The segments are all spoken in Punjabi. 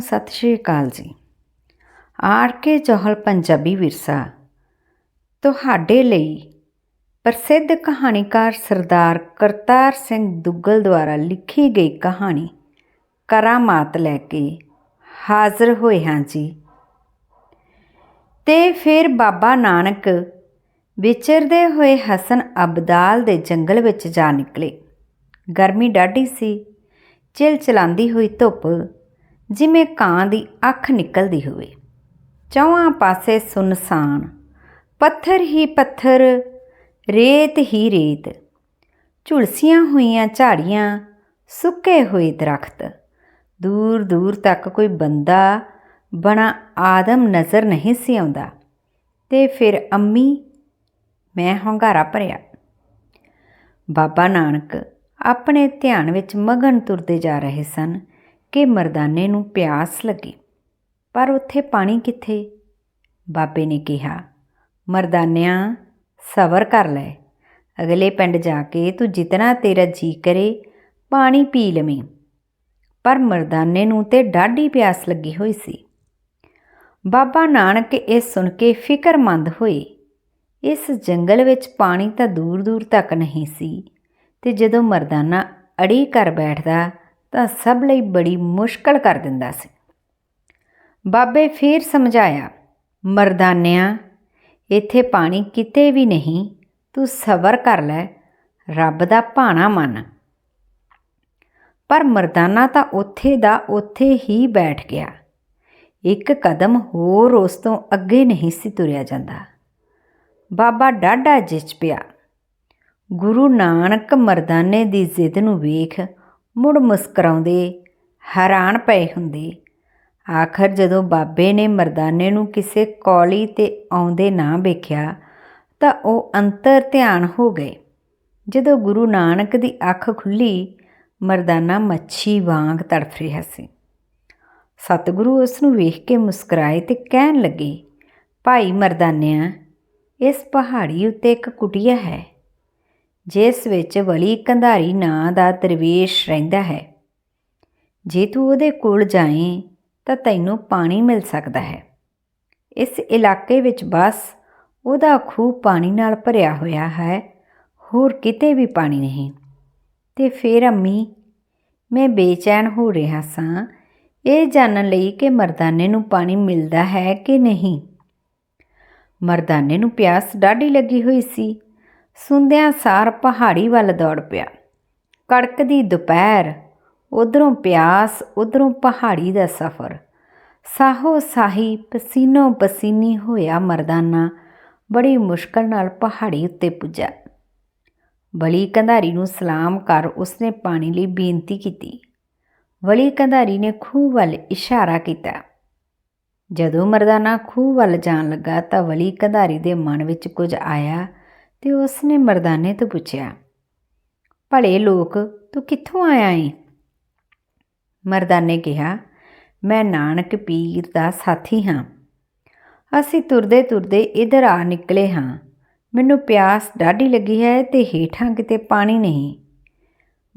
ਨੂੰ ਸਤਿ ਸ਼੍ਰੀ ਅਕਾਲ ਜੀ। ਆਰ ਕੇ ਜੋਹਲ ਪੰਜਾਬੀ ਵਿਰਸਾ। ਤੁਹਾਡੇ ਲਈ ਪ੍ਰਸਿੱਧ ਕਹਾਣੀਕਾਰ ਸਰਦਾਰ ਕਰਤਾਰ ਸਿੰਘ ਦੁੱਗਲ ਦੁਆਰਾ ਲਿਖੀ ਗਈ ਕਹਾਣੀ ਕਰਾਮਾਤ ਲੈ ਕੇ ਹਾਜ਼ਰ ਹੋਏ ਹਾਂ ਜੀ। ਤੇ ਫਿਰ ਬਾਬਾ ਨਾਨਕ ਵਿਚਰਦੇ ਹੋਏ ਹਸਨ ਅਬਦਾਲ ਦੇ ਜੰਗਲ ਵਿੱਚ ਜਾ ਨਿਕਲੇ। ਗਰਮੀ ਡਾਢੀ ਸੀ ਚਿਲ ਚਲਾਉਂਦੀ ਹੋਈ ਧੁੱਪ ਜਿਵੇਂ ਕਾਂ ਦੀ ਅੱਖ ਨਿਕਲਦੀ ਹੋਵੇ। ਚੌਹਾਂ ਪਾਸੇ ਸੁਨਸਾਨ, ਪੱਥਰ ਹੀ ਪੱਥਰ, ਰੇਤ ਹੀ ਰੇਤ। ਝੁਲਸੀਆਂ ਹੋਈਆਂ ਝਾੜੀਆਂ, ਸੁੱਕੇ ਹੋਏ ਦਰਖਤ। ਦੂਰ ਦੂਰ ਤੱਕ ਕੋਈ ਬੰਦਾ ਬਣਾ ਆਦਮ ਨਜ਼ਰ ਨਹੀਂ ਸੀ ਆਉਂਦਾ। ਤੇ ਫਿਰ ਅੰਮੀ, ਮੈਂ ਹੰਗਾਰਾ ਭਰਿਆ। ਬਾਬਾ ਨਾਨਕ ਆਪਣੇ ਧਿਆਨ ਵਿੱਚ ਮਗਨ ਤੁਰਦੇ ਜਾ ਰਹੇ ਸਨ। ਕਿ ਮਰਦਾਨੇ ਨੂੰ ਪਿਆਸ ਲੱਗੀ। ਪਰ ਉੱਥੇ ਪਾਣੀ ਕਿੱਥੇ? ਬਾਬੇ ਨੇ ਕਿਹਾ, ਮਰਦਾਨਿਆਂ, ਸਬਰ ਕਰ ਲੈ। ਅਗਲੇ ਪਿੰਡ ਜਾ ਕੇ ਤੂੰ ਜਿਤਨਾ ਤੇਰਾ ਜੀ ਕਰੇ, ਪਾਣੀ ਪੀ ਲਵੇਂ। ਪਰ ਮਰਦਾਨੇ ਨੂੰ ਤੇ ਡਾਢੀ ਪਿਆਸ ਲੱਗੀ ਹੋਈ ਸੀ। ਬਾਬਾ ਨਾਨਕ ਇਹ ਸੁਣ ਕੇ ਫਿਕਰਮੰਦ ਹੋਏ। ਇਸ ਜੰਗਲ ਵਿੱਚ ਪਾਣੀ ਤਾਂ ਦੂਰ ਦੂਰ ਤੱਕ ਨਹੀਂ ਸੀ ਤੇ ਜਦੋਂ ਮਰਦਾਨਾ ਅੜੀ ਕਰ ਬੈਠਦਾ ਤਾਂ ਸਭ ਲਈ ਬੜੀ ਮੁਸ਼ਕਲ ਕਰ ਦਿੰਦਾ ਸੀ। ਬਾਬੇ ਫੇਰ ਸਮਝਾਇਆ, ਮਰਦਾਨਿਆਂ, ਇੱਥੇ ਪਾਣੀ ਕਿਤੇ ਵੀ ਨਹੀਂ, ਤੂੰ ਸਬਰ ਕਰ ਲੈ, ਰੱਬ ਦਾ ਭਾਣਾ ਮੰਨ। ਪਰ ਮਰਦਾਨਾ ਤਾਂ ਉੱਥੇ ਦਾ ਉੱਥੇ ਹੀ ਬੈਠ ਗਿਆ। ਇੱਕ ਕਦਮ ਹੋਰ ਉਸ ਤੋਂ ਅੱਗੇ ਨਹੀਂ ਸੀ ਤੁਰਿਆ ਜਾਂਦਾ। ਬਾਬਾ ਡਾਢਾ ਜਿੱਚ ਪਿਆ। ਗੁਰੂ ਨਾਨਕ ਮਰਦਾਨੇ ਦੀ ਜ਼ਿੱਦ ਨੂੰ ਵੇਖ ਮੁੜ ਮੁਸਕਰਾਉਂਦੇ, ਹੈਰਾਨ ਪਏ ਹੁੰਦੇ। ਆਖਰ ਜਦੋਂ ਬਾਬੇ ਨੇ ਮਰਦਾਨੇ ਨੂੰ ਕਿਸੇ ਕੌਲੀ ਤੇ ਆਉਂਦੇ ਨਾ ਵੇਖਿਆ, ਤਾਂ ਉਹ ਅੰਤਰ ਧਿਆਨ ਹੋ ਗਏ। ਜਦੋਂ ਗੁਰੂ ਨਾਨਕ ਦੀ ਅੱਖ ਖੁੱਲੀ, ਮਰਦਾਨਾ ਮੱਛੀ ਵਾਂਗ ਤੜਫ ਰਿਹਾ ਸੀ। ਸਤਿਗੁਰੂ ਉਸ ਨੂੰ ਵੇਖ ਕੇ ਮੁਸਕਰਾਏ ਤੇ ਕਹਿਣ ਲੱਗੇ, ਭਾਈ ਮਰਦਾਨਿਆਂ, ਇਸ ਪਹਾੜੀ ਉੱਤੇ ਇੱਕ ਕੁਟੀਆ ਹੈ। ਜਿਸ ਵਿੱਚ ਵਲੀ ਕੰਧਾਰੀ ਨਾਂ ਦਾ ਦਰਵੇਸ਼ ਰਹਿੰਦਾ ਹੈ। ਜੇ ਤੂੰ ਉਹਦੇ ਕੋਲ ਜਾਏ ਤਾਂ ਤੈਨੂੰ ਪਾਣੀ ਮਿਲ ਸਕਦਾ ਹੈ। ਇਸ ਇਲਾਕੇ ਵਿੱਚ ਬਸ ਉਹਦਾ ਖੂਹ ਪਾਣੀ ਨਾਲ ਭਰਿਆ ਹੋਇਆ ਹੈ, ਹੋਰ ਕਿਤੇ ਵੀ ਪਾਣੀ ਨਹੀਂ। ਤੇ ਫਿਰ ਅੰਮੀ, ਮੈਂ ਬੇਚੈਨ ਹੋ ਰਿਹਾ ਸਾਂ, ਇਹ ਜਾਣਨ ਲਈ ਕਿ ਮਰਦਾਨੇ ਨੂੰ ਪਾਣੀ ਮਿਲਦਾ ਹੈ ਕਿ ਨਹੀਂ? ਮਰਦਾਨੇ ਨੂੰ ਪਿਆਸ ਡਾਢੀ ਲੱਗੀ ਹੋਈ ਸੀ। ਸੁੰਦਿਆਂ ਸਾਰ ਪਹਾੜੀ ਵੱਲ ਦੌੜ ਪਿਆ। ਕੜਕਦੀ ਦੁਪਹਿਰ, ਉਧਰੋਂ ਪਿਆਸ, ਉਧਰੋਂ ਪਹਾੜੀ ਦਾ ਸਫ਼ਰ। ਸਾਹੋ ਸਾਹੀ ਪਸੀਨੋ ਪਸੀਨੀ ਹੋਇਆ ਮਰਦਾਨਾ, ਬੜੀ ਮੁਸ਼ਕਲ ਨਾਲ ਪਹਾੜੀ ਉੱਤੇ ਪੁੱਜਾ। ਬਲੀ ਕੰਧਾਰੀ ਨੂੰ ਸਲਾਮ ਕਰ ਉਸਨੇ ਪਾਣੀ ਲਈ ਬੇਨਤੀ ਕੀਤੀ। ਬਲੀ ਕੰਧਾਰੀ ਨੇ ਖੂਹ ਵੱਲ ਇਸ਼ਾਰਾ ਕੀਤਾ। ਜਦੋਂ ਮਰਦਾਨਾ ਖੂਹ ਵੱਲ ਜਾਣ ਲੱਗਾ ਤਾਂ ਵਲੀ ਕੰਧਾਰੀ ਦੇ ਮਨ ਵਿੱਚ ਕੁਝ ਆਇਆ ਤੇ ਉਸਨੇ ਮਰਦਾਨੇ ਤੋਂ ਪੁੱਛਿਆ, ਭਲੇ ਲੋਕ, ਤੂੰ ਕਿੱਥੋਂ ਆਇਆ ਏ? ਮਰਦਾਨੇ ਕਿਹਾ, ਮੈਂ ਨਾਨਕ ਪੀਰ ਦਾ ਸਾਥੀ ਹਾਂ। ਅਸੀਂ ਤੁਰਦੇ ਤੁਰਦੇ ਇਧਰ ਆ ਨਿਕਲੇ ਹਾਂ। ਮੈਨੂੰ ਪਿਆਸ ਡਾਢੀ ਲੱਗੀ ਹੈ ਤੇ ਹੀਠਾਂ ਕਿਤੇ ਪਾਣੀ ਨਹੀਂ।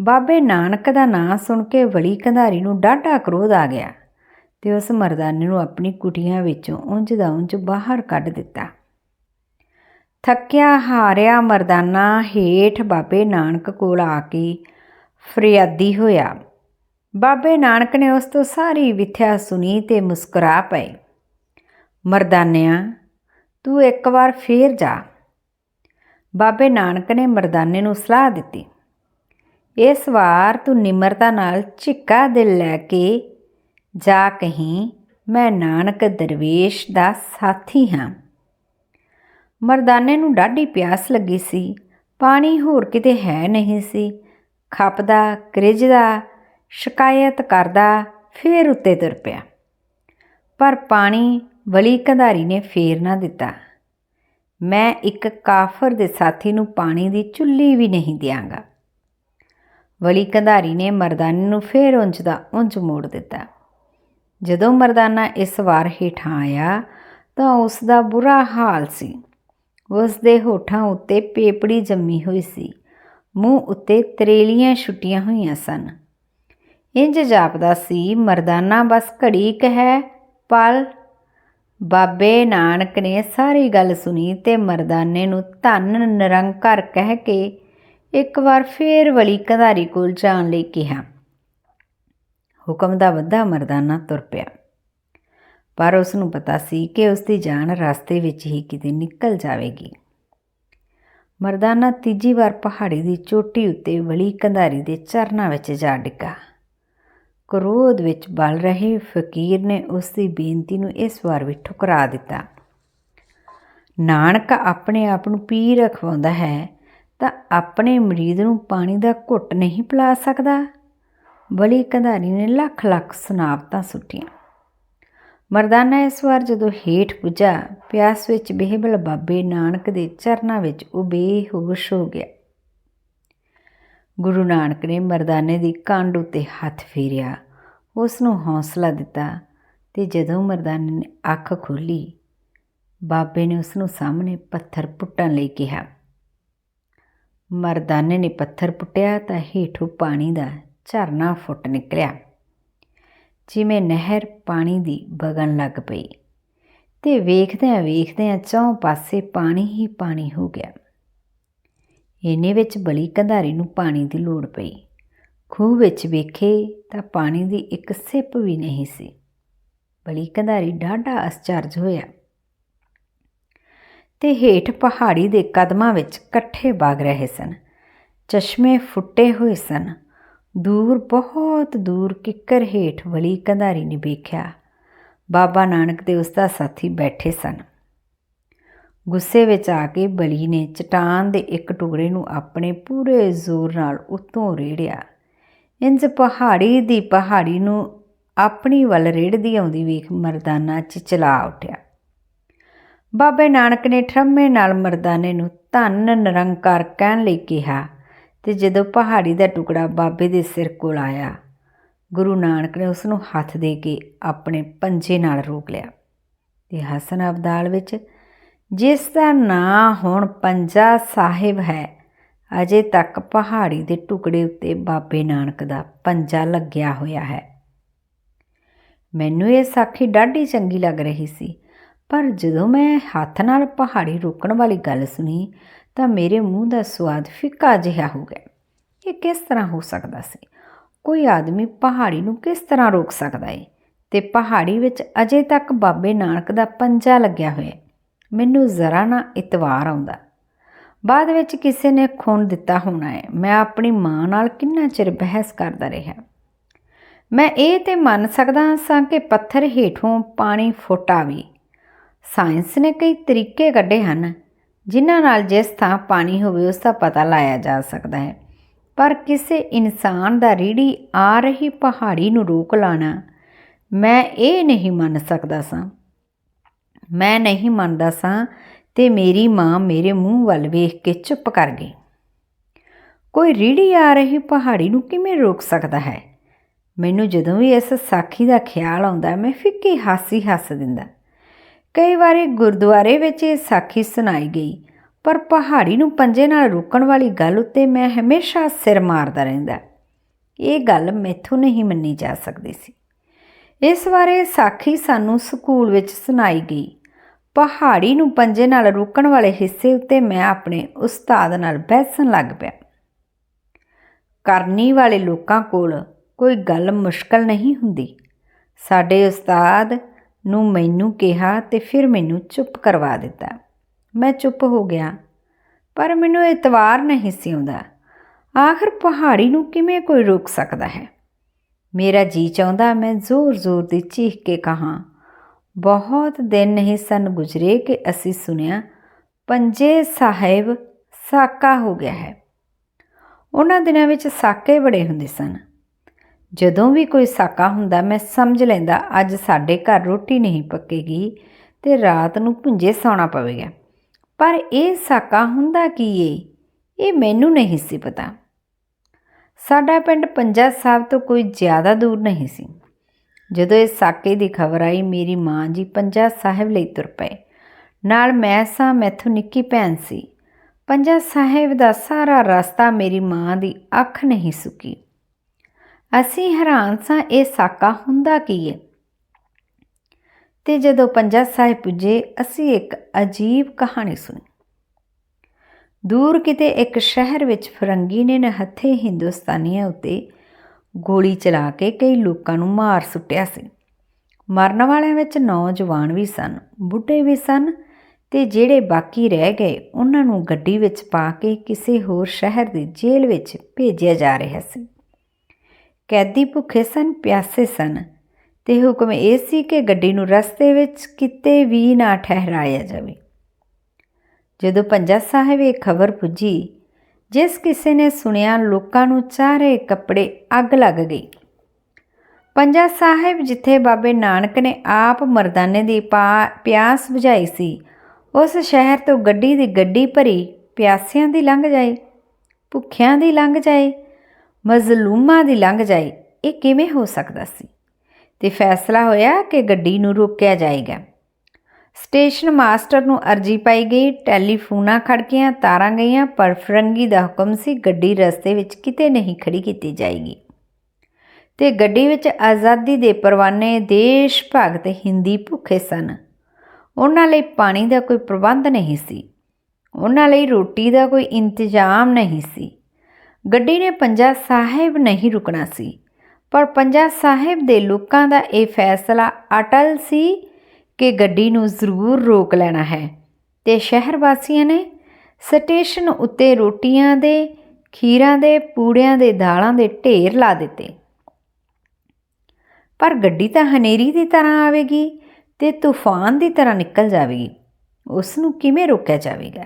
ਬਾਬੇ ਨਾਨਕ ਦਾ ਨਾਂ ਸੁਣ ਕੇ ਵਲੀ ਕੰਧਾਰੀ ਨੂੰ ਡਾਢਾ ਕ੍ਰੋਧ ਆ ਗਿਆ ਤੇ ਉਸ ਮਰਦਾਨੇ ਨੂੰ ਆਪਣੀ ਕੁਟੀਆਂ ਵਿੱਚੋਂ ਉਂਝ ਦਾ ਉਂਝ ਬਾਹਰ ਕੱਢ ਦਿੱਤਾ। ਥੱਕਿਆ ਹਾਰਿਆ ਮਰਦਾਨਾ ਹੇਠ ਬਾਬੇ ਨਾਨਕ ਕੋਲ ਆ ਕੇ ਫਰਿਆਦੀ ਹੋਇਆ। ਬਾਬੇ ਨਾਨਕ ਨੇ ਉਸ ਤੋਂ ਸਾਰੀ ਵਿਥਿਆ ਸੁਣੀ ਤੇ ਮੁਸਕਰਾ ਪਏ। ਮਰਦਾਨਿਆਂ, ਤੂੰ ਇੱਕ ਵਾਰ ਫੇਰ ਜਾ। ਬਾਬੇ ਨਾਨਕ ਨੇ ਮਰਦਾਨੇ ਨੂੰ ਸਲਾਹ ਦਿੱਤੀ। ਇਸ ਵਾਰ ਤੂੰ ਨਿਮਰਤਾ ਨਾਲ ਝਿੱਕਾ ਦਿਲ ਲੈ ਕੇ ਜਾ ਕਹੀਂ, ਮੈਂ ਨਾਨਕ ਦਰਵੇਸ਼ ਦਾ ਸਾਥੀ ਹਾਂ। ਮਰਦਾਨੇ ਨੂੰ ਡਾਢੀ ਪਿਆਸ ਲੱਗੀ ਸੀ। ਪਾਣੀ ਹੋਰ ਕਿਤੇ ਹੈ ਨਹੀਂ ਸੀ। ਖਪਦਾ, ਕ੍ਰਿਜਦਾ, ਸ਼ਿਕਾਇਤ ਕਰਦਾ, ਫੇਰ ਉੱਤੇ ਤੁਰ ਪਿਆ। ਪਰ ਪਾਣੀ ਵਲੀ ਕੰਧਾਰੀ ਨੇ ਫੇਰ ਨਾ ਦਿੱਤਾ। ਮੈਂ ਇੱਕ ਕਾਫਰ ਦੇ ਸਾਥੀ ਨੂੰ ਪਾਣੀ ਦੀ ਚੁੱਲੀ ਵੀ ਨਹੀਂ ਦਿਆਂਗਾ। ਵਲੀ ਕੰਧਾਰੀ ਨੇ ਮਰਦਾਨੇ ਨੂੰ ਫੇਰ ਉਂਝ ਦਾ ਉਂਝ ਮੋੜ ਦਿੱਤਾ। ਜਦੋਂ ਮਰਦਾਨਾ ਇਸ ਵਾਰ ਹੇਠਾਂ ਆਇਆ ਤਾਂ ਉਸ ਦਾ ਬੁਰਾ ਹਾਲ ਸੀ। ਉਸ ਦੇ ਹੋਠਾਂ ਉੱਤੇ ਪੇਪੜੀ ਜੰਮੀ ਹੋਈ ਸੀ। ਮੂੰਹ ਉੱਤੇ ਤਰੇਲੀਆਂ ਛੁੱਟੀਆਂ ਹੋਈਆਂ ਸਨ। ਇੰਜ ਜਾਪਦਾ ਸੀ, ਮਰਦਾਨਾ ਬਸ ਘੜੀ ਕ ਹੈ, ਪਲ। ਬਾਬੇ ਨਾਨਕ ਨੇ ਸਾਰੀ ਗੱਲ ਸੁਣੀ ਤੇ ਮਰਦਾਨੇ ਨੂੰ ਧੰਨ ਨਿਰੰਕਾਰ ਕਹਿ ਕੇ ਇੱਕ ਵਾਰ ਫੇਰ ਵਲੀ ਕੰਧਾਰੀ ਕੋਲ ਜਾਣ ਲਈ ਕਿਹਾ। ਹੁਕਮ ਦਾ ਵੱਧਾ ਮਰਦਾਨਾ ਤੁਰ ਪਿਆ। ਪਰ ਉਸ ਨੂੰ ਪਤਾ ਸੀ ਕਿ ਉਸ ਦੀ ਜਾਨ ਰਸਤੇ ਵਿੱਚ ਹੀ ਕਿਤੇ ਨਿਕਲ ਜਾਵੇਗੀ। ਮਰਦਾਨਾ ਤੀਜੀ ਵਾਰ ਪਹਾੜੀ ਦੀ ਚੋਟੀ ਉੱਤੇ ਵਲੀ ਕੰਧਾਰੀ ਦੇ ਚਰਨਾਂ ਵਿੱਚ ਜਾ ਡਿੱਗਾ। ਕ੍ਰੋਧ ਵਿੱਚ ਬਲ ਰਹੇ ਫਕੀਰ ਨੇ ਉਸ ਦੀ ਬੇਨਤੀ ਨੂੰ ਇਸ ਵਾਰ ਵੀ ਠੁਕਰਾ ਦਿੱਤਾ। ਨਾਨਕ ਆਪਣੇ ਆਪ ਨੂੰ ਪੀ ਰਖਵਾਉਂਦਾ ਹੈ, ਤਾਂ ਆਪਣੇ ਮਰੀਦ ਨੂੰ ਪਾਣੀ ਦਾ ਘੁੱਟ ਨਹੀਂ ਪਿਲਾ ਸਕਦਾ। ਬਲੀ ਕੰਧਾਰੀ ਨੇ ਲੱਖ ਲੱਖ ਸੁਨਾਵਤਾਂ ਸੁੱਟੀਆਂ। ਮਰਦਾਨਾ ਇਸ ਵਾਰ ਜਦੋਂ ਹੇਠ ਪੁੱਜਾ, ਪਿਆਸ ਵਿੱਚ ਬੇਹਬਲ ਬਾਬੇ ਨਾਨਕ ਦੇ ਚਰਨਾਂ ਵਿੱਚ ਉਹ ਬੇਹੋਸ਼ ਹੋ ਗਿਆ। ਗੁਰੂ ਨਾਨਕ ਨੇ ਮਰਦਾਨੇ ਦੀ ਕੰਡ ਉਤੇ ਹੱਥ ਫੇਰਿਆ। ਉਸ ਨੂੰ ਹੌਸਲਾ ਦਿੱਤਾ ਤੇ ਜਦੋਂ ਮਰਦਾਨੇ ਨੇ ਅੱਖ ਖੋਲੀ ਬਾਬੇ ਨੇ ਉਸ ਨੂੰ ਸਾਹਮਣੇ ਪੱਥਰ ਪੁੱਟਣ ਲਈ ਕਿਹਾ। ਮਰਦਾਨੇ ਨੇ ਪੱਥਰ ਪੁੱਟਿਆ ਤਾਂ ਹੇਠੋਂ ਪਾਣੀ ਦਾ ਝਰਨਾ ਫੁੱਟ ਨਿਕਲਿਆ। ਜਿਵੇਂ ਨਹਿਰ ਪਾਣੀ ਦੀ ਵਗਣ ਲੱਗ ਪਈ। ਤੇ ਵੇਖਦਿਆਂ ਵੇਖਦਿਆਂ ਚੌਂ ਪਾਸੇ ਪਾਣੀ ਹੀ ਪਾਣੀ ਹੋ ਗਿਆ। ਇਹਨੇ ਵਿੱਚ ਬਲੀ ਕੰਧਾਰੀ ਨੂੰ ਪਾਣੀ ਦੀ ਲੋੜ ਪਈ। ਖੂਹ ਵਿੱਚ ਵੇਖੇ ਤਾਂ ਪਾਣੀ ਦੀ ਇੱਕ ਸਿੱਪ ਵੀ ਨਹੀਂ ਸੀ। ਬਲੀ ਕੰਧਾਰੀ ਡਾਢਾ ਅਸਚਰਜ ਹੋਇਆ। ਤੇ ਹੇਠ ਪਹਾੜੀ ਦੇ ਕਦਮਾਂ ਵਿੱਚ ਇਕੱਠੇ ਵਗ ਰਹੇ ਸਨ। ਚਸ਼ਮੇ ਫੁੱਟੇ ਹੋਏ ਸਨ। ਦੂਰ ਬਹੁਤ ਦੂਰ ਕਿੱਕਰ ਹੇਠ ਵਲੀ ਕੰਧਾਰੀ ਨੇ ਵੇਖਿਆ। ਬਾਬਾ ਨਾਨਕ ਤੇ ਉਸ ਦਾ ਸਾਥੀ ਬੈਠੇ ਸਨ। ਗੁੱਸੇ ਵਿੱਚ ਆ ਕੇ ਬਲੀ ਨੇ ਚਟਾਨ ਦੇ ਇੱਕ ਟੁਕੜੇ ਨੂੰ ਆਪਣੇ ਪੂਰੇ ਜ਼ੋਰ ਨਾਲ ਉੱਤੋਂ ਰੇੜਿਆ। ਇੰਜ ਪਹਾੜੀ ਦੀ ਪਹਾੜੀ ਨੂੰ ਆਪਣੀ ਵੱਲ ਰੇੜਦੀ ਆਉਂਦੀ ਵੇਖ ਮਰਦਾਨਾ ਚਿਚਲਾ ਉੱਠਿਆ। ਬਾਬੇ ਨਾਨਕ ਨੇ ਠਰਮੇ ਨਾਲ ਮਰਦਾਨੇ ਨੂੰ ਧੰਨ ਨਿਰੰਕਾਰ ਕਹਿਣ ਲਈ ਕਿਹਾ ਤੇ ਜਦੋਂ ਪਹਾੜੀ ਦਾ ਟੁਕੜਾ ਬਾਬੇ ਦੇ ਸਿਰ ਕੋਲ ਆਇਆ, ਗੁਰੂ ਨਾਨਕ ਨੇ ਉਸ ਨੂੰ ਹੱਥ ਦੇ ਕੇ ਆਪਣੇ ਪੰਜੇ ਨਾਲ ਰੋਕ ਲਿਆ ਤੇ ਹਸਨ ਅਬਦਾਲ ਵਿੱਚ, ਜਿਸ ਦਾ ਨਾਂ ਹੁਣ ਪੰਜਾ ਸਾਹਿਬ ਹੈ, ਅਜੇ ਤੱਕ ਪਹਾੜੀ ਦੇ ਟੁਕੜੇ ਉੱਤੇ ਬਾਬੇ ਨਾਨਕ ਦਾ ਪੰਜਾ ਲੱਗਿਆ ਹੋਇਆ ਹੈ। ਮੈਨੂੰ ਇਹ ਸਾਖੀ ਡਾਢੀ ਚੰਗੀ ਲੱਗ ਰਹੀ ਸੀ, ਪਰ ਜਦੋਂ ਮੈਂ ਹੱਥ ਨਾਲ ਪਹਾੜੀ ਰੋਕਣ ਵਾਲੀ ਗੱਲ ਸੁਣੀ ਤਾਂ ਮੇਰੇ ਮੂੰਹ ਦਾ ਸਵਾਦ ਫਿੱਕਾ ਜਿਹਾ ਹੋ ਗਿਆ। ਇਹ ਕਿਸ ਤਰ੍ਹਾਂ ਹੋ ਸਕਦਾ ਸੀ? ਕੋਈ ਆਦਮੀ ਪਹਾੜੀ ਨੂੰ ਕਿਸ ਤਰ੍ਹਾਂ ਰੋਕ ਸਕਦਾ ਏ? ਤੇ ਪਹਾੜੀ ਵਿੱਚ ਅਜੇ ਤੱਕ ਬਾਬੇ ਨਾਨਕ ਦਾ ਪੰਜਾ ਲੱਗਿਆ ਹੋਇਆ। ਮੈਨੂੰ ਜ਼ਰਾ ਨਾ ਇਤਵਾਰ ਆਉਂਦਾ। ਬਾਅਦ ਵਿੱਚ ਕਿਸੇ ਨੇ ਖੂਨ ਦਿੱਤਾ ਹੋਣਾ ਹੈ ਮੈਂ ਆਪਣੀ ਮਾਂ ਨਾਲ ਕਿੰਨਾ ਚਿਰ ਬਹਿਸ ਕਰਦਾ ਰਿਹਾ। ਮੈਂ ਇਹ ਤੇ ਮੰਨ ਸਕਦਾ ਸਾਂ ਕਿ ਪੱਥਰ ਹੇਠੋਂ ਪਾਣੀ ਫੁੱਟ ਆਵੇ। ਸਾਇੰਸ ਨੇ ਕਈ ਤਰੀਕੇ ਕੱਢੇ ਹਨ। ਜਿਨ੍ਹਾਂ ਨਾਲ ਜਿਸ ਥਾਂ ਪਾਣੀ ਹੋਵੇ ਉਸ ਦਾ ਪਤਾ ਲਾਇਆ ਜਾ ਸਕਦਾ ਹੈ। ਪਰ ਕਿਸੇ ਇਨਸਾਨ ਦਾ ਰੀੜੀ ਆ ਰਹੀ ਪਹਾੜੀ ਨੂੰ ਰੋਕ ਲਾਣਾ ਮੈਂ ਇਹ ਨਹੀਂ ਮੰਨ ਸਕਦਾ ਸਾਂ। ਮੈਂ ਨਹੀਂ ਮੰਨਦਾ ਸਾਂ ਤੇ ਮੇਰੀ ਮਾਂ ਮੇਰੇ ਮੂੰਹ ਵੱਲ ਵੇਖ ਕੇ ਚੁੱਪ ਕਰ ਗਈ। ਕੋਈ ਰੀੜੀ ਆ ਰਹੀ ਪਹਾੜੀ ਨੂੰ ਕਿਵੇਂ ਰੋਕ ਸਕਦਾ ਹੈ? ਮੈਨੂੰ ਜਦੋਂ ਵੀ ਇਸ ਸਾਖੀ ਦਾ ਖਿਆਲ ਆਉਂਦਾ ਮੈਂ ਫਿੱਕੀ ਹਾਸੀ ਹੱਸ ਦਿੰਦਾ। ਕਈ ਵਾਰੀ ਗੁਰਦੁਆਰੇ ਵਿੱਚ ਇਹ ਸਾਖੀ ਸੁਣਾਈ ਗਈ, ਪਰ ਪਹਾੜੀ ਨੂੰ ਪੰਜੇ ਨਾਲ ਰੋਕਣ ਵਾਲੀ ਗੱਲ ਉੱਤੇ ਮੈਂ ਹਮੇਸ਼ਾ ਸਿਰ ਮਾਰਦਾ ਰਹਿੰਦਾ। ਇਹ ਗੱਲ ਮੈਥੋਂ ਨਹੀਂ ਮੰਨੀ ਜਾ ਸਕਦੀ ਸੀ। ਇਸ ਬਾਰੇ ਸਾਖੀ ਸਾਨੂੰ ਸਕੂਲ ਵਿੱਚ ਸੁਣਾਈ ਗਈ। ਪਹਾੜੀ ਨੂੰ ਪੰਜੇ ਨਾਲ ਰੋਕਣ ਵਾਲੇ ਹਿੱਸੇ ਉੱਤੇ ਮੈਂ ਆਪਣੇ ਉਸਤਾਦ ਨਾਲ ਬਹਿਸਣ ਲੱਗ ਪਿਆ। ਕਰਨੀ ਵਾਲੇ ਲੋਕਾਂ ਕੋਲ ਕੋਈ ਗੱਲ ਮੁਸ਼ਕਲ ਨਹੀਂ ਹੁੰਦੀ। ਸਾਡੇ ਉਸਤਾਦ ਨੂੰ ਮੈਨੂੰ ਕਿਹਾ ਤੇ ਫਿਰ ਮੈਨੂੰ ਚੁੱਪ ਕਰਵਾ ਦਿੱਤਾ। ਮੈਂ ਚੁੱਪ ਹੋ ਗਿਆ, ਪਰ ਮੈਨੂੰ ਇਤਵਾਰ ਨਹੀਂ ਸੀ ਆਉਂਦਾ। ਆਖਰ ਪਹਾੜੀ ਨੂੰ ਕਿਵੇਂ ਕੋਈ ਰੋਕ ਸਕਦਾ ਹੈ? ਮੇਰਾ ਜੀ ਚਾਹੁੰਦਾ ਮੈਂ ਜ਼ੋਰ-ਜ਼ੋਰ ਦੀ ਚੀਖ ਕੇ ਕਹਾ, ਬਹੁਤ ਦਿਨ ਨਹੀਂ ਸਨ ਗੁਜ਼ਰੇ ਕਿ ਅਸੀਂ ਸੁਨਿਆ ਪੰਜੇ ਸਾਹਿਬ ਸਾਕਾ ਹੋ ਗਿਆ ਹੈ। ਉਹਨਾਂ ਦਿਨਾਂ ਵਿੱਚ ਸਾਕੇ ਬੜੇ ਹੁੰਦੇ ਸਨ। ਜਦੋਂ ਵੀ ਕੋਈ ਸਾਕਾ ਹੁੰਦਾ, ਮੈਂ ਸਮਝ ਲੈਂਦਾ, ਅੱਜ ਸਾਡੇ ਘਰ ਰੋਟੀ ਨਹੀਂ ਪੱਕੇਗੀ ਤੇ ਰਾਤ ਨੂੰ ਭੁੰਜੇ ਸੌਣਾ ਪਵੇਗਾ। ਪਰ ਇਹ ਸਾਕਾ ਹੁੰਦਾ ਕੀ ਏ? ਇਹ ਮੈਨੂੰ ਨਹੀਂ ਸੀ ਪਤਾ। ਸਾਡਾ ਪਿੰਡ ਪੰਜਾ ਸਾਹਿਬ ਤੋਂ ਕੋਈ ਜ਼ਿਆਦਾ ਦੂਰ ਨਹੀਂ ਸੀ। ਜਦੋਂ ਇਹ ਸਾਕੇ ਦੀ ਖਬਰ ਆਈ, ਮੇਰੀ ਮਾਂ ਜੀ ਪੰਜਾ ਸਾਹਿਬ ਲਈ ਤੁਰ ਪਏ। ਨਾਲ ਮੈਂ ਸਾਂ, ਮੈਥੋਂ ਨਿੱਕੀ ਭੈਣ ਸੀ। ਪੰਜਾ ਸਾਹਿਬ ਦਾ ਸਾਰਾ ਰਸਤਾ ਮੇਰੀ ਮਾਂ ਦੀ ਅੱਖ ਨਹੀਂ ਸੁੱਕੀ। ਅਸੀਂ ਹੈਰਾਨ ਸਾਂ, ਇਹ ਸਾਕਾ ਹੁੰਦਾ ਕੀ ਹੈ ਤੇ ਜਦੋਂ ਪੰਜਾ ਸਾਹਿਬ ਪੁੱਜੇ, ਅਸੀਂ ਇੱਕ ਅਜੀਬ ਕਹਾਣੀ ਸੁਣੀ। ਦੂਰ ਕਿਤੇ ਇੱਕ ਸ਼ਹਿਰ ਵਿੱਚ ਫਰੰਗੀ ਨੇ ਨਹੱਥੇ ਹਿੰਦੁਸਤਾਨੀਆਂ ਉੱਤੇ ਗੋਲੀ ਚਲਾ ਕੇ ਕਈ ਲੋਕਾਂ ਨੂੰ ਮਾਰ ਸੁੱਟਿਆ ਸੀ। ਮਰਨ ਵਾਲਿਆਂ ਵਿੱਚ ਨੌਜਵਾਨ ਵੀ ਸਨ, ਬੁੱਢੇ ਵੀ ਸਨ ਤੇ ਜਿਹੜੇ ਬਾਕੀ ਰਹਿ ਗਏ, ਉਹਨਾਂ ਨੂੰ ਗੱਡੀ ਵਿੱਚ ਪਾ ਕੇ ਕਿਸੇ ਹੋਰ ਸ਼ਹਿਰ ਦੀ ਜੇਲ੍ਹ ਵਿੱਚ ਭੇਜਿਆ ਜਾ ਰਿਹਾ ਸੀ। ਕੈਦੀ ਭੁੱਖੇ ਸਨ, ਪਿਆਸੇ ਸਨ। ਤੇ ਹੁਕਮ ਇਹ ਸੀ ਕਿ ਗੱਡੀ ਨੂੰ ਰਸਤੇ ਵਿੱਚ ਕਿਤੇ ਵੀ ਨਾ ਠਹਿਰਾਇਆ ਜਾਵੇ। ਜਦੋਂ ਪੰਜਾ ਸਾਹਿਬ ਇਹ ਖਬਰ ਪੁੱਜੀ, ਜਿਸ ਕਿਸੇ ਨੇ ਸੁਣਿਆ ਲੋਕਾਂ ਨੂੰ ਚਾਰੇ ਕੱਪੜੇ ਅੱਗ ਲੱਗ ਗਈ। ਪੰਜਾ ਸਾਹਿਬ ਜਿੱਥੇ ਬਾਬੇ ਨਾਨਕ ਨੇ ਆਪ ਮਰਦਾਨੇ ਦੀ ਪਿਆਸ ਬੁਝਾਈ ਸੀ, ਉਸ ਸ਼ਹਿਰ ਤੋਂ ਗੱਡੀ ਦੀ ਗੱਡੀ ਭਰੀ ਪਿਆਸਿਆਂ ਦੀ ਲੰਘ ਜਾਏ, ਭੁੱਖਿਆਂ ਦੀ ਲੰਘ ਜਾਏ ਮਜ਼ਲੂਮਾਂ ਦੀ ਲੰਘ ਜਾਏ ਇਹ ਕਿਵੇਂ ਹੋ ਸਕਦਾ ਸੀ? ਤੇ ਫੈਸਲਾ ਹੋਇਆ ਕਿ ਗੱਡੀ ਨੂੰ ਰੋਕਿਆ ਜਾਏਗਾ। ਸਟੇਸ਼ਨ ਮਾਸਟਰ ਨੂੰ ਅਰਜੀ ਪਾਈ ਗਈ, ਟੈਲੀਫੋਨਾਂ ਖੜਕੀਆਂ, ਤਾਰਾਂ ਗਈਆਂ, ਪਰ ਫਰੰਗੀ ਦਾ ਹੁਕਮ ਸੀ ਗੱਡੀ ਰਸਤੇ ਵਿੱਚ ਕਿਤੇ ਨਹੀਂ ਖੜੀ ਕੀਤੀ ਜਾਏਗੀ। ਤੇ ਗੱਡੀ ਵਿੱਚ ਆਜ਼ਾਦੀ ਦੇ ਪਰਵਾਨੇ ਦੇਸ਼ ਭਗਤ ਹਿੰਦੀ ਭੁੱਖੇ ਸਨ। ਉਹਨਾਂ ਲਈ ਪਾਣੀ ਦਾ ਕੋਈ ਪ੍ਰਬੰਧ ਨਹੀਂ ਸੀ। ਉਹਨਾਂ ਲਈ ਰੋਟੀ ਦਾ ਕੋਈ ਇੰਤਜ਼ਾਮ ਨਹੀਂ ਸੀ। ਗੱਡੀ ਨੇ ਪੰਜਾ ਸਾਹਿਬ ਨਹੀਂ ਰੁਕਣਾ ਸੀ। ਪਰ ਪੰਜਾ ਸਾਹਿਬ ਦੇ ਲੋਕਾਂ ਦਾ ਇਹ ਫੈਸਲਾ ਅਟਲ ਸੀ ਕਿ ਗੱਡੀ ਨੂੰ ਜ਼ਰੂਰ ਰੋਕ ਲੈਣਾ ਹੈ ਤੇ ਸ਼ਹਿਰ ਵਾਸੀਆਂ ਨੇ ਸਟੇਸ਼ਨ ਉੱਤੇ ਰੋਟੀਆਂ ਦੇ, ਖੀਰਾਂ ਦੇ, ਪੂੜਿਆਂ ਦੇ ਦਾਲਾਂ ਦੇ ਢੇਰ ਲਾ ਦਿੱਤੇ। ਪਰ ਗੱਡੀ ਤਾਂ ਹਨੇਰੀ ਦੀ ਤਰ੍ਹਾਂ ਆਵੇਗੀ ਤੇ ਤੂਫਾਨ ਦੀ ਤਰ੍ਹਾਂ ਨਿਕਲ ਜਾਵੇਗੀ। ਉਸ ਨੂੰ ਕਿਵੇਂ ਰੋਕਿਆ ਜਾਵੇਗਾ?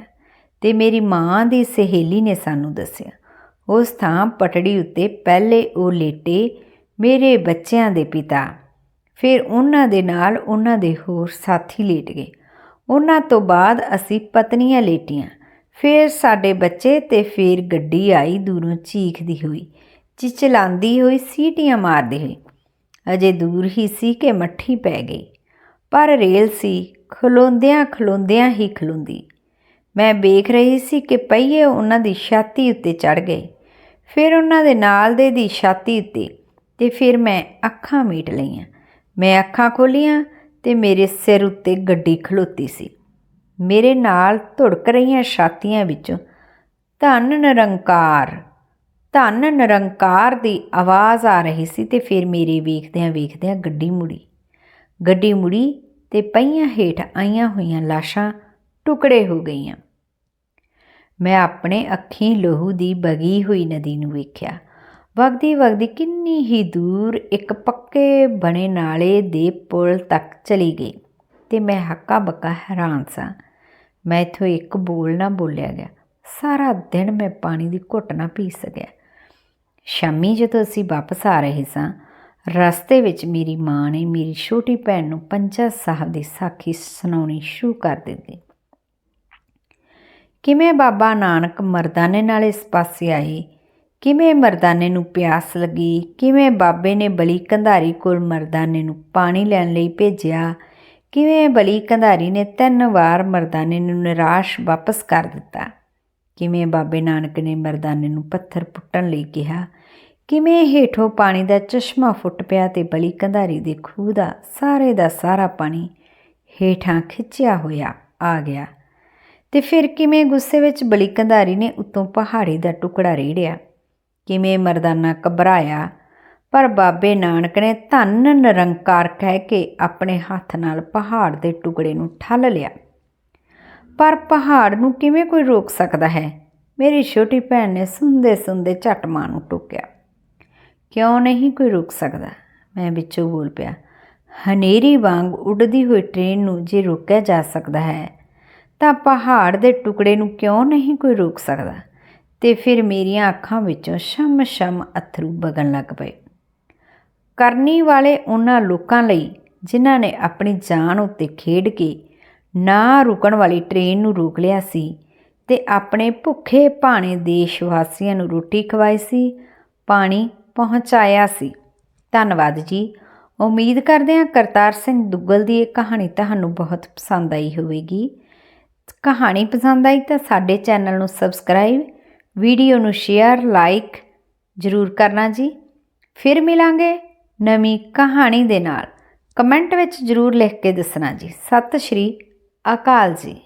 ਤੇ ਮੇਰੀ ਮਾਂ ਦੀ ਸਹੇਲੀ ਨੇ ਸਾਨੂੰ ਦੱਸਿਆ। ਉਸ ਥਾਂ ਪਟੜੀ ਉੱਤੇ ਪਹਿਲੇ ਉਹ ਲੇਟੇ ਮੇਰੇ ਬੱਚਿਆਂ ਦੇ ਪਿਤਾ। ਫਿਰ ਉਹਨਾਂ ਦੇ ਨਾਲ ਉਹਨਾਂ ਦੇ ਹੋਰ ਸਾਥੀ ਲੇਟ ਗਏ। ਉਹਨਾਂ ਤੋਂ ਬਾਅਦ ਅਸੀਂ ਪਤਨੀਆਂ ਲੇਟੀਆਂ। ਫਿਰ ਸਾਡੇ ਬੱਚੇ ਤੇ ਫਿਰ ਗੱਡੀ ਆਈ ਦੂਰੋਂ ਚੀਖਦੀ ਹੋਈ। ਚਿਚਲਾਉਂਦੀ ਹੋਈ ਸੀਟੀਆਂ ਮਾਰਦੀ ਹੋਈ ਅਜੇ ਦੂਰ ਹੀ ਸੀ ਕਿ ਮੱਠੀ ਪੈ ਗਈ। ਪਰ ਰੇਲ ਸੀ, ਖਲੋਂਦਿਆਂ ਖਲੋਂਦਿਆਂ ਹੀ ਖਲੋਂਦੀ। ਮੈਂ ਵੇਖ ਰਹੀ ਸੀ ਕਿ ਪਹੀਏ ਉਹਨਾਂ ਦੀ ਛਾਤੀ ਉੱਤੇ ਚੜ ਗਏ। ਫਿਰ ਉਹਨਾਂ ਦੇ ਨਾਲ ਦੇ ਦੀ ਛਾਤੀ ਉੱਤੇ ਤੇ ਫਿਰ ਮੈਂ ਅੱਖਾਂ ਮੀਟ ਲਈਆਂ। ਮੈਂ ਅੱਖਾਂ ਖੋਲੀਆਂ ਤੇ ਮੇਰੇ ਸਿਰ ਉੱਤੇ ਗੱਡੀ ਖਲੋਤੀ ਸੀ। ਮੇਰੇ ਨਾਲ ਧੁੜਕ ਰਹੀਆਂ ਛਾਤੀਆਂ ਵਿੱਚੋਂ ਧੰਨ ਨਿਰੰਕਾਰ ਧੰਨ ਨਿਰੰਕਾਰ ਦੀ ਆਵਾਜ਼ ਆ ਰਹੀ ਸੀ ਤੇ ਫਿਰ ਮੇਰੇ ਵੇਖਦਿਆਂ ਵੇਖਦਿਆਂ ਗੱਡੀ ਮੁੜੀ। ਗੱਡੀ ਮੁੜੀ ਤੇ ਪਈਆਂ ਹੇਠ ਆਈਆਂ ਹੋਈਆਂ ਲਾਸ਼ਾਂ ਟੁਕੜੇ ਹੋ ਗਈਆਂ। ਮੈਂ ਆਪਣੇ ਅੱਖੀਂ ਲੋਹੂ ਦੀ ਬਗੀ ਹੋਈ ਨਦੀ ਨੂੰ ਵੇਖਿਆ। ਵਗਦੀ ਵਗਦੀ ਕਿੰਨੀ ਹੀ ਦੂਰ ਇੱਕ ਪੱਕੇ ਬਣੇ ਨਾਲੇ ਦੇ ਪੁਲ ਤੱਕ ਚਲੀ ਗਈ ਤੇ ਮੈਂ ਹੱਕਾ ਬੱਕਾ ਹੈਰਾਨ ਸਾਂ। ਮੈਂ ਇਥੋਂ ਇੱਕ ਬੋਲ ਨਾ ਬੋਲਿਆ ਗਿਆ। ਸਾਰਾ ਦਿਨ ਮੈਂ ਪਾਣੀ ਦੀ ਘੁੱਟ ਨਾ ਪੀ ਸਕਿਆ। ਸ਼ਾਮੀ ਜਦੋਂ ਅਸੀਂ ਵਾਪਸ ਆ ਰਹੇ ਸਾਂ, ਰਸਤੇ ਵਿੱਚ ਮੇਰੀ ਮਾਂ ਨੇ ਮੇਰੀ ਛੋਟੀ ਭੈਣ ਨੂੰ ਪੰਜਾ ਸਾਹਿਬ ਦੀ ਸਾਖੀ ਸੁਣਾਉਣੀ ਸ਼ੁਰੂ ਕਰ ਦਿੱਤੀ। ਕਿਵੇਂ ਬਾਬਾ ਨਾਨਕ ਮਰਦਾਨੇ ਨਾਲ ਇਸ ਪਾਸੇ ਆਏ? ਕਿਵੇਂ ਮਰਦਾਨੇ ਨੂੰ ਪਿਆਸ ਲੱਗੀ? ਕਿਵੇਂ ਬਾਬੇ ਨੇ ਬਲੀ ਕੰਧਾਰੀ ਕੋਲ ਮਰਦਾਨੇ ਨੂੰ ਪਾਣੀ ਲੈਣ ਲਈ ਭੇਜਿਆ? ਕਿਵੇਂ ਬਲੀ ਕੰਧਾਰੀ ਨੇ ਤਿੰਨ ਵਾਰ ਮਰਦਾਨੇ ਨੂੰ ਨਿਰਾਸ਼ ਵਾਪਸ ਕਰ ਦਿੱਤਾ? ਕਿਵੇਂ ਬਾਬੇ ਨਾਨਕ ਨੇ ਮਰਦਾਨੇ ਨੂੰ ਪੱਥਰ ਪੁੱਟਣ ਲਈ ਕਿਹਾ? ਕਿਵੇਂ ਹੇਠੋਂ ਪਾਣੀ ਦਾ ਚਸ਼ਮਾ ਫੁੱਟ ਪਿਆ ਤੇ ਬਲੀ ਕੰਧਾਰੀ ਦੇ ਖੂਹ ਦਾ ਸਾਰੇ ਦਾ ਸਾਰਾ ਪਾਣੀ ਹੇਠਾਂ ਖਿੱਚਿਆ ਹੋਇਆ ਆ ਗਿਆ? ਤੇ ਫਿਰ ਕਿਵੇਂ ਗੁੱਸੇ ਵਿੱਚ ਬਲੀ ਕੰਧਾਰੀ ਨੇ ਉੱਤੋਂ ਪਹਾੜੀ ਦਾ ਟੁਕੜਾ ਰੇੜਿਆ? ਕਿਵੇਂ ਮਰਦਾਨਾ ਘਬਰਾਇਆ? ਪਰ ਬਾਬੇ ਨਾਨਕ ਨੇ ਧੰਨ ਨਿਰੰਕਾਰ ਕਹਿ ਕੇ ਆਪਣੇ ਹੱਥ ਨਾਲ ਪਹਾੜ ਦੇ ਟੁਕੜੇ ਨੂੰ ਠੱਲ ਲਿਆ। ਪਰ ਪਹਾੜ ਨੂੰ ਕਿਵੇਂ ਕੋਈ ਰੋਕ ਸਕਦਾ ਹੈ? ਮੇਰੀ ਛੋਟੀ ਭੈਣ ਨੇ ਸੁੰਦੇ ਸੁੰਦੇ ਝਟ ਮਾਂ ਨੂੰ ਟੋਕਿਆ। ਕਿਉਂ ਨਹੀਂ ਕੋਈ ਰੋਕ ਸਕਦਾ? ਮੈਂ ਵਿੱਚੋਂ ਬੋਲ ਪਿਆ, ਹਨੇਰੀ ਵਾਂਗ ਉੱਡਦੀ ਹੋਈ ਟ੍ਰੇਨ ਨੂੰ ਜੇ ਰੋਕਿਆ ਜਾ ਸਕਦਾ ਹੈ ਤਾਂ ਪਹਾੜ ਦੇ ਟੁਕੜੇ ਨੂੰ ਕਿਉਂ ਨਹੀਂ ਕੋਈ ਰੋਕ ਸਕਦਾ? ਤੇ ਫਿਰ ਮੇਰੀਆਂ ਅੱਖਾਂ ਵਿੱਚੋਂ ਸ਼ਮ-ਸ਼ਮ ਅਥਰੂ ਵਗਣ ਲੱਗ ਪਏ। ਕਰਨੀ ਵਾਲੇ ਉਹਨਾਂ ਲੋਕਾਂ ਲਈ ਜਿਨ੍ਹਾਂ ਨੇ ਆਪਣੀ ਜਾਨ ਉੱਤੇ ਖੇਡ ਕੇ ਨਾ ਰੁਕਣ ਵਾਲੀ ਟ੍ਰੇਨ ਨੂੰ ਰੋਕ ਲਿਆ ਸੀ ਤੇ ਆਪਣੇ ਭੁੱਖੇ ਭਾਣੇ ਦੇਸ਼ ਵਾਸੀਆਂ ਨੂੰ ਰੋਟੀ ਖਵਾਈ ਸੀ, ਪਾਣੀ ਪਹੁੰਚਾਇਆ ਸੀ। ਧੰਨਵਾਦ ਜੀ। ਉਮੀਦ ਕਰਦੇ ਹਾਂ ਕਰਤਾਰ ਸਿੰਘ ਦੁੱਗਲ ਦੀ ਇਹ ਕਹਾਣੀ ਤੁਹਾਨੂੰ ਬਹੁਤ ਪਸੰਦ ਆਈ ਹੋਵੇਗੀ। ਕਹਾਣੀ ਪਸੰਦ ਆਈ ਤਾਂ ਸਾਡੇ ਚੈਨਲ ਨੂੰ ਸਬਸਕ੍ਰਾਈਬ, ਵੀਡੀਓ ਨੂੰ ਸ਼ੇਅਰ, ਲਾਈਕ ਜ਼ਰੂਰ ਕਰਨਾ ਜੀ। ਫਿਰ ਮਿਲਾਂਗੇ ਨਵੀਂ ਕਹਾਣੀ ਦੇ ਨਾਲ। ਕਮੈਂਟ ਵਿੱਚ ਜ਼ਰੂਰ ਲਿਖ ਕੇ ਦੱਸਣਾ ਜੀ। ਸਤਿ ਸ਼੍ਰੀ ਅਕਾਲ ਜੀ।